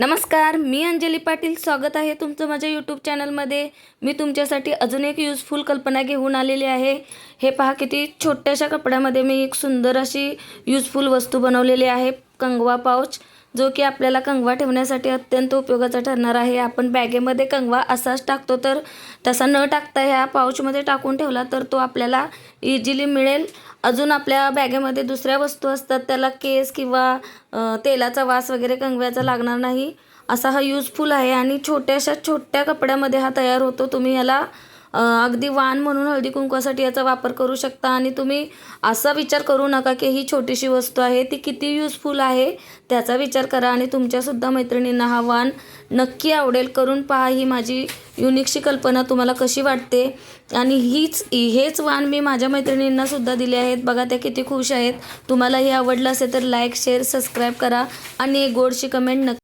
नमस्कार मी अंजली पाटील स्वागत आहे तुमचं माझ्या यूट्यूब चॅनलमध्ये मी तुमच्यासाठी अजून एक युजफुल कल्पना घेऊन आलेली आहे. हे पहा किती छोट्याशा कपड्यामध्ये मी एक सुंदर अशी युजफुल वस्तू बनवलेली आहे. कंगवा पाऊच जो की आपल्याला कंगवा ठेवण्यासाठी अत्यंत उपयोगाचा ठरणार आहे. आपण बॅगेमध्ये कंगवा असाच टाकतो तर तसा न टाकता ह्या पाऊचमध्ये टाकून ठेवला तर तो आपल्याला इझिली मिळेल. अजून आपल्या बॅगेमध्ये दुसऱ्या वस्तू असतात त्याला केस किंवा तेलाचा वास वगैरे कंगव्याचा लागणार नाही. असा हा यूजफुल आहे आणि छोट्याशा छोट्या कपड्यामध्ये हा तयार होतो. तुम्ही याला अगदी वाण म्हणून हळदी कुंकवासाठी याचा वापर करू शकता. आणि तुम्ही असा विचार करू नका की ही छोटीशी वस्तू आहे ती किती युजफुल आहे त्याचा विचार करा. आणि तुमच्यासुद्धा मैत्रिणींना हा वाण नक्की आवडेल. करून पहा ही माझी युनिकशी कल्पना तुम्हाला कशी वाटते. आणि हीच हेच वाण मी माझ्या मैत्रिणींनासुद्धा दिले आहेत. बघा त्या किती खुश आहेत. तुम्हाला हे आवडलं असेल तर लाईक शेअर सबस्क्राईब करा. आणि एक गोडशी कमेंट नक्की